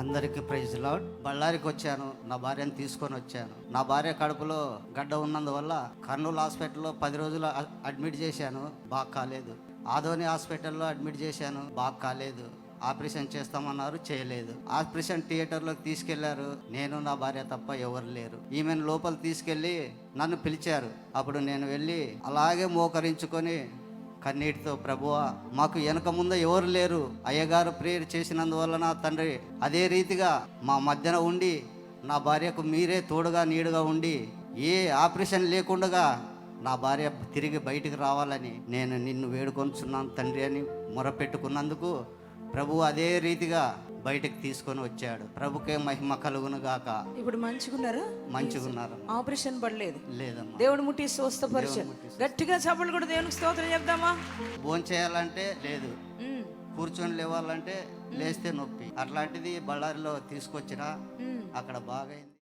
అందరికీ praise lord బళ్ళారికి వచ్చాను నా భార్యను తీసుకొని వచ్చాను. నా భార్య కడుపులో గడ్డ ఉన్నందువల్ల కర్నూలు హాస్పిటల్లో పది రోజులు అడ్మిట్ చేశాను బాగా కాలేదు. ఆదోని హాస్పిటల్లో అడ్మిట్ చేశాను బాగా కాలేదు. ఆపరేషన్ చేస్తామన్నారు చేయలేదు. ఆపరేషన్ థియేటర్లోకి తీసుకెళ్ళారు నేను నా భార్య తప్ప ఎవరు లేరు. ఈమెను లోపల తీసుకెళ్ళి నన్ను పిలిచారు. అప్పుడు నేను వెళ్ళి అలాగే మోకరించుకొని కన్నీటితో ప్రభువ మాకు వెనక ముందు ఎవరు లేరు. అయ్యగారు ప్రేయర్ చేసినందువల్ల నా తండ్రి అదే రీతిగా మా మధ్యన ఉండి నా భార్యకు మీరే తోడుగా నీడుగా ఉండి ఏ ఆపరేషన్ లేకుండా నా భార్య తిరిగి బయటికి రావాలని నేను నిన్ను వేడుకొంచున్నాను తండ్రి అని మొరపెట్టుకున్నందుకు ప్రభు అదే రీతిగా బయటికి తీసుకొని వచ్చాడు. ప్రభుకే మహిమ కలుగును గాక. ఇప్పుడు మంచిగున్నారా? మంచిగున్నారు ఆపరేషన్ పడలేదు. లేదమ్మా. దేవుడు ముట్టి స్వస్థపరిచాడు. గట్టిగా చప్పలు కూడా దేవునికి స్తోత్రం చెప్దామా? భోజనం చేయాలంటే లేదు. కూర్చొని లేవాలంటే లేస్తే నొప్పి. అట్లాంటిది బళ్ళారిలో తీసుకొచ్చిన. అక్కడ బాగైంది.